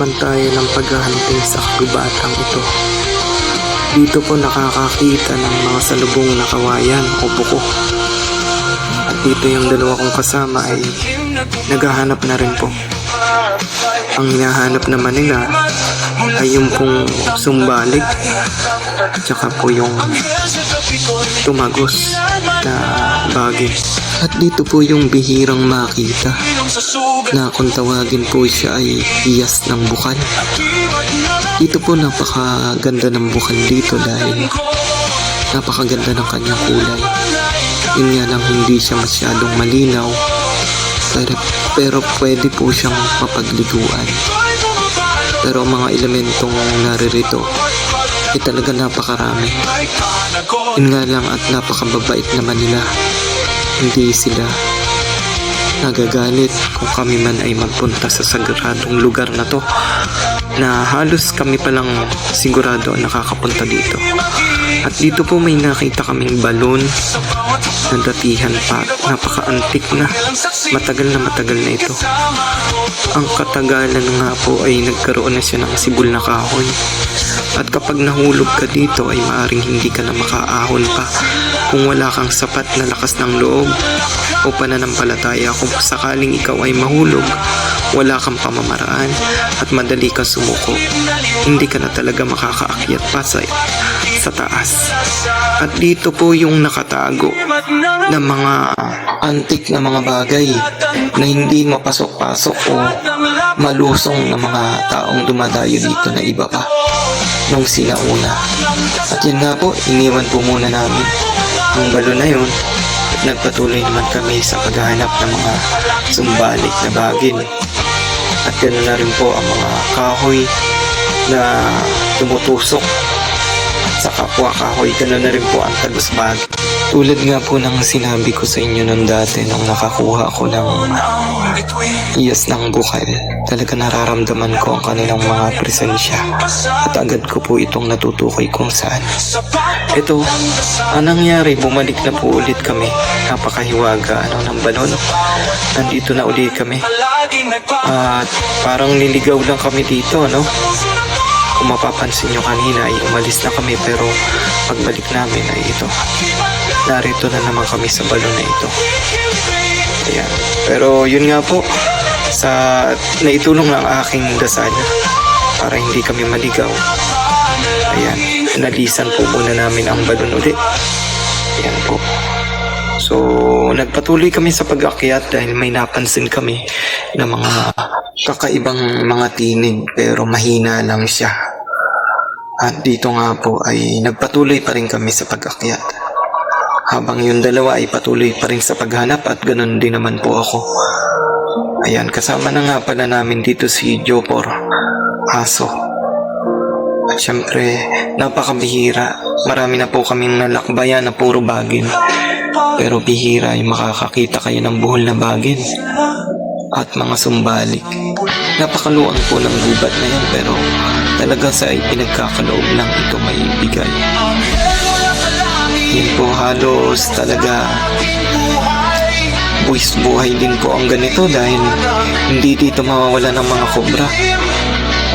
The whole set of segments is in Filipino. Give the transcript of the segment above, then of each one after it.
naman tayo ng paghahunting sa kagubatang ito. Dito po nakakakita ng mga salubong na kawayan o buko. At dito yung dalawa kong kasama ay naghahanap na rin po. Ang hinahanap naman nila ay yung pong sumbalik tsaka po yung tumagos na bagay. At dito po yung bihirang makita na kung tawagin po siya ay iyas ng bukal. Dito po napakaganda ng bukal dito dahil napakaganda ng kanyang kulay. Yun nga lang hindi siya masyadong malinaw pero, pero pwede po siyang mapagliguan. Pero ang mga elementong naririto ay talaga napakarami. Yun nga lang at napakababait naman nila. Hindi sila nagagalit kung kami man ay magpunta sa sagradong lugar na to na halos kami palang sigurado nakakapunta dito. At dito po may nakita kaming balon na datihan pa. Napaka-antik na. Matagal na matagal na ito. Ang katagalan nga po ay nagkaroon na siya ng sibol na kahoy. At kapag nahulog ka dito ay maaring hindi ka na makaahon pa kung wala kang sapat na lakas ng loob o pananampalataya kung sakaling ikaw ay mahulog, wala kang pamamaraan at madali kang sumuko. Hindi ka na talaga makakaakyat pa sa, sa taas. At dito po yung nakatago ng mga antik na mga bagay na hindi mapasok-pasok o malusong ng mga taong dumadayo dito na iba pa nung sinauna. At yun nga po, iniwan po muna namin ang balon na yun at nagpatuloy naman kami sa paghahanap ng mga sumbalik na bagin. At ganoon na rin po ang mga kahoy na tumutusok sa kapwa kahoy. Ganoon na rin po ang tagusbag. Tulad nga po ng sinabi ko sa inyo nung dati nung nakakuha ako ng iyas ng bukal. Talaga nararamdaman ko ang kanilang mga presensya. At agad ko po itong natutukoy kung saan. Ito, ang nangyari, bumalik na po ulit kami. Napakahiwaga ano, ng balon. Nandito na ulit kami. At parang niligaw lang kami dito, no? Kung mapapansin nyo kanina ay umalis na kami pero pagbalik namin ay ito. Narito na naman kami sa balon na ito. Ayan. Pero yun nga po, sa naitulong ng aking dasal para hindi kami maligaw. Ayan. Nalisan po muna namin ang balon ulit. Ayan po. So, nagpatuloy kami sa pag-akyat dahil may napansin kami na mga kakaibang mga tinig pero mahina lang siya. At dito nga po ay nagpatuloy pa rin kami sa pag-akyat. Habang yung dalawa ay patuloy pa rin sa paghanap at ganun din naman po ako. Ayan, kasama na nga pala namin dito si Jopor, aso. At syempre, napakabihira. Marami na po kaming nalakbayan na puro bagin. Pero bihira ay makakakita kayo ng buhol na bagin at mga sumbalik. Napakaluang po ng gubat na yan pero talaga sa ipinagkakaloob lang ito may bigay. Yun po halos talaga buwis buhay din po ang ganito dahil hindi dito mawawala ng mga kobra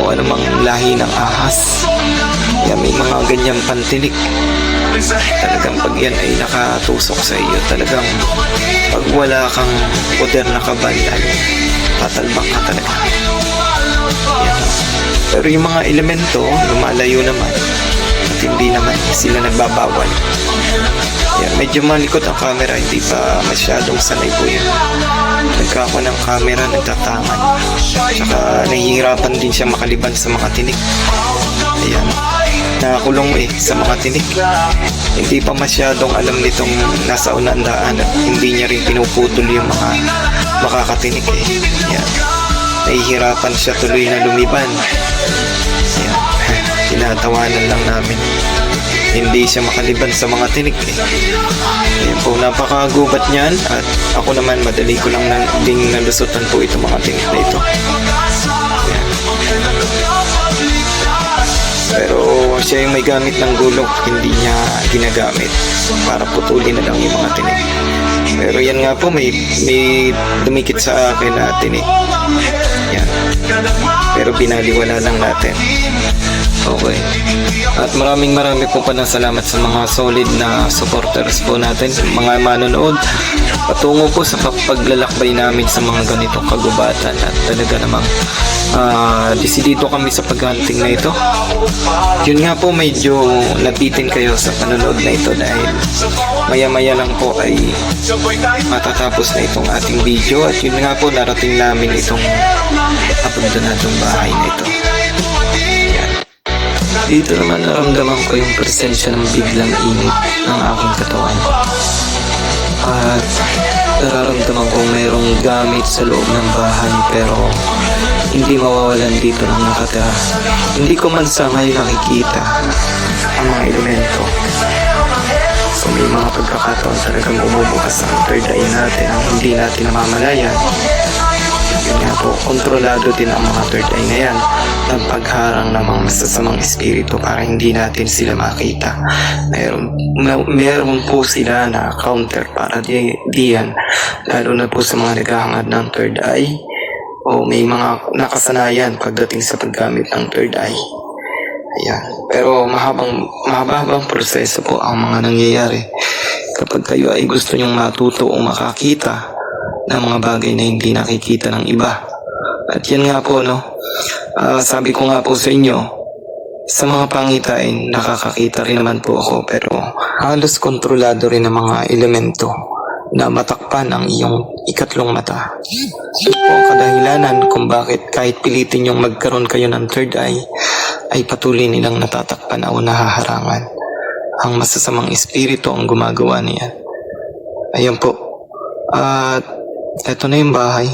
o anumang lahi ng ahas. Kaya may mga ganyang pantinik. Talagang pag yan ay nakatusok sa iyo, talagang pag wala kang poder na kabal, ay tatalbak ka talaga. Yan. Pero yung mga elemento, lumalayo naman hindi naman sila nagbabawal. Yan, medyo malikot ang camera, hindi pa masyadong sanay po yun. Nagka ako ng camera, nagtatangan. Tsaka nahihirapan din siya makaliban sa mga tinik. Ayan. Nakakulong eh sa mga tinik. Hindi pa masyadong alam nitong nasa unandaan at hindi niya rin pinuputol yung mga makakatinik eh. Ayan. Nahihirapan siya tuloy na lumiban. Tinatawanan lang namin. Hindi siya makaliban sa mga tinik eh. Ayan po, napakagubat niyan at ako naman madali ko lang nang ding nalusutan po itong mga tinik na ito. Ayan. Pero siya yung may gamit ng gulong, hindi niya ginagamit para putulin na lang yung mga tinik. Pero yan nga po, may, may dumikit sa akin na tinik. Yan. Pero binaliwala lang natin. Okay. At maraming marami po palang salamat sa mga solid na supporters po natin, mga manonood. Patungo po sa paglalakbay namin sa mga ganitong kagubatan at talaga namang ah, desidido kami sa paghanting na ito. Yun nga po medyo nabitin kayo sa panonood na ito dahil maya-maya lang po ay matatapos na itong ating video at yun nga po narating namin itong abandonadong bahay na ito. Dito naman naramdaman ko yung presensya ng biglang init ng aking katawan. At nararamdaman ko mayroong gamit sa loob ng bahay pero hindi mawawalan dito ng nakatira. Hindi ko man sa ngayon nakikita ang mga elemento. So may mga pagkakataon talagang bumubukas ang third eye natin ang hindi natin namamalayan. Yun nga po, kontrolado din ang mga third eye na yan ng pagharang ng mga masasamang espiritu para hindi natin sila makita. Meron, mer- meron po sila na counter para di, diyan, lalo na po sa mga naghahangad ng third eye o may mga nakasanayan pagdating sa paggamit ng third eye. Ayan. Pero mahabang, mahabang proseso po ang mga nangyayari kapag kayo ay gusto nyong matuto o makakita ng mga bagay na hindi nakikita ng iba. At yan nga po, no? Ah, sabi ko nga po sa inyo, sa mga pangitain, nakakakita rin naman po ako pero halos kontrolado rin ang mga elemento na matakpan ang iyong ikatlong mata. Ito ang kadahilanan kung bakit kahit pilitin yung magkaroon kayo ng third eye, ay patuloy nilang natatakpan o nahaharangan. Ang masasamang espiritu ang gumagawa niyan. Ayan po. At eto na yung bahay.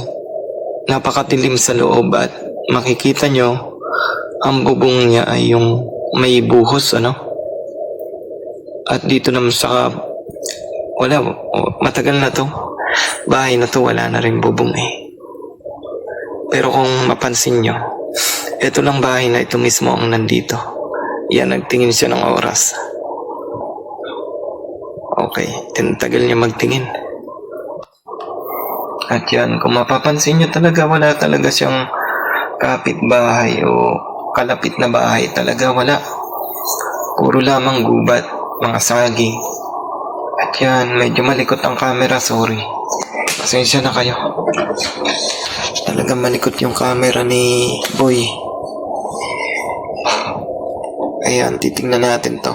Napakatilim sa loob at makikita nyo ang bubong niya ay yung may buhos ano. At dito naman sa wala, matagal na to. Bahay na to, wala na rin bubong eh. Pero kung mapansin nyo, ito lang bahay na ito mismo ang nandito. Yan, nagtingin siya ng oras. Okay, tinatagal niya magtingin. At yan, kung mapapansin nyo talaga, wala talaga siyang kapitbahay o kalapit na bahay. Talaga wala. Puro lamang gubat, mga saging. At yan, medyo malikot ang camera, sorry. Pasensya na kayo. Talagang malikot yung camera ni Boy. Ayan, titingnan natin to.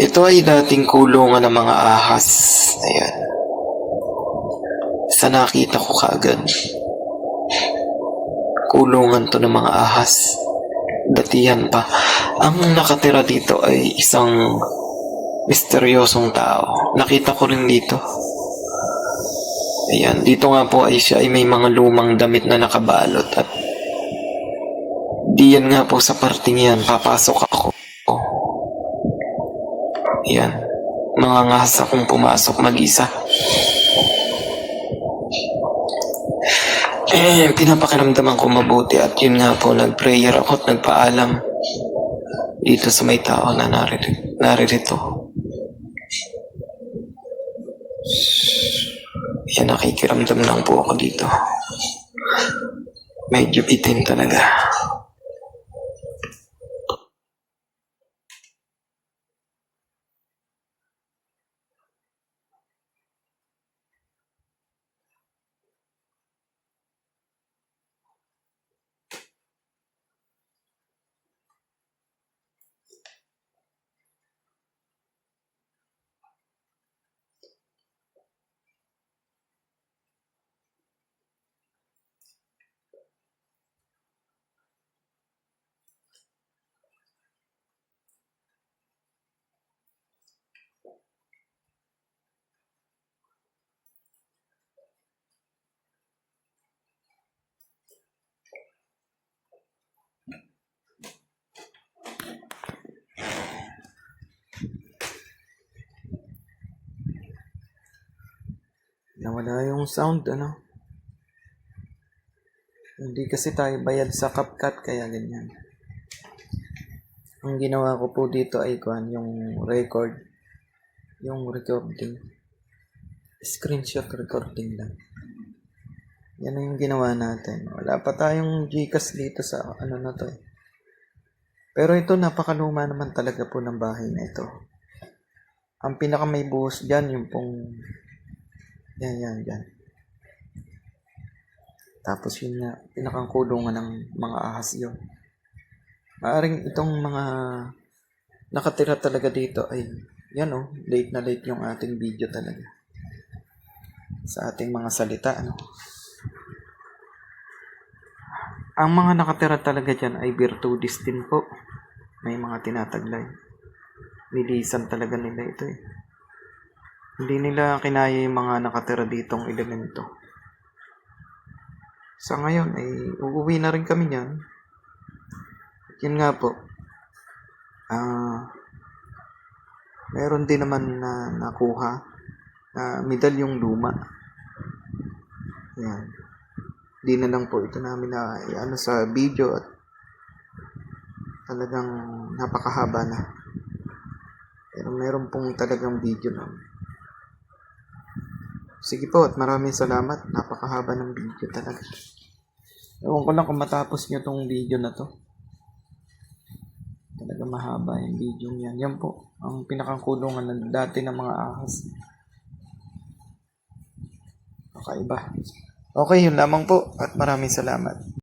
Ito ay dating kulungan ng mga ahas. Ayan. Sa nakita ko kaagad. Kulungan to ng mga ahas. Datihan pa. Ang nakatira dito ay isang misteryosong tao. Nakita ko rin dito. Ayan, dito nga po ay siya ay may mga lumang damit na nakabalot at diyan nga po sa parting yan, papasok ako. Ayan, mga ngasa kong pumasok mag-isa. Eh, pinapakiramdaman ko mabuti at yun nga po, nag-prayer ako at nagpaalam dito sa may tao na naririto. naririto. Yan, nakikiramdam lang po ako dito. Medyo bitin talaga. Nawala yung sound, ano? Hindi kasi tayo bayad sa CapCut, kaya ganyan. Ang ginawa ko po dito ay kuhan, yung record. Yung recording. Screenshot recording lang. Yan yung ginawa natin. Wala pa tayong Gcash dito sa ano na to eh. Pero ito, napakaluma naman talaga po ng bahay na ito. Ang pinaka may buhos dyan, yung pong... Yan, yan, yan. Tapos yun nga, pinakang kulungan ng mga ahas yun. Maaring itong mga nakatira talaga dito ay, yan oh, late na late yung ating video talaga. Sa ating mga salita, ano. Ang mga nakatira talaga dyan ay virtudes din po. May mga tinataglay. Nilisan talaga nila ito eh. Hindi nila kinaya yung mga nakatira ditong elemento. Sa ngayon ay uuwi na rin kami niyan. At yun nga po. Ah, meron din naman na nakuha na medalyong luma. Yan. Di na lang po ito namin na ano sa video at talagang napakahaba na. Pero meron pong talagang video na. Sige po at maraming salamat. Napakahaba ng video talaga. Ewan ko lang kung matapos nyo tong video na to. Talaga mahaba yung video niyan. Yan po. Ang pinakakulungan ng dati ng mga ahas. Kakaiba. Okay, yun lamang po. At maraming salamat.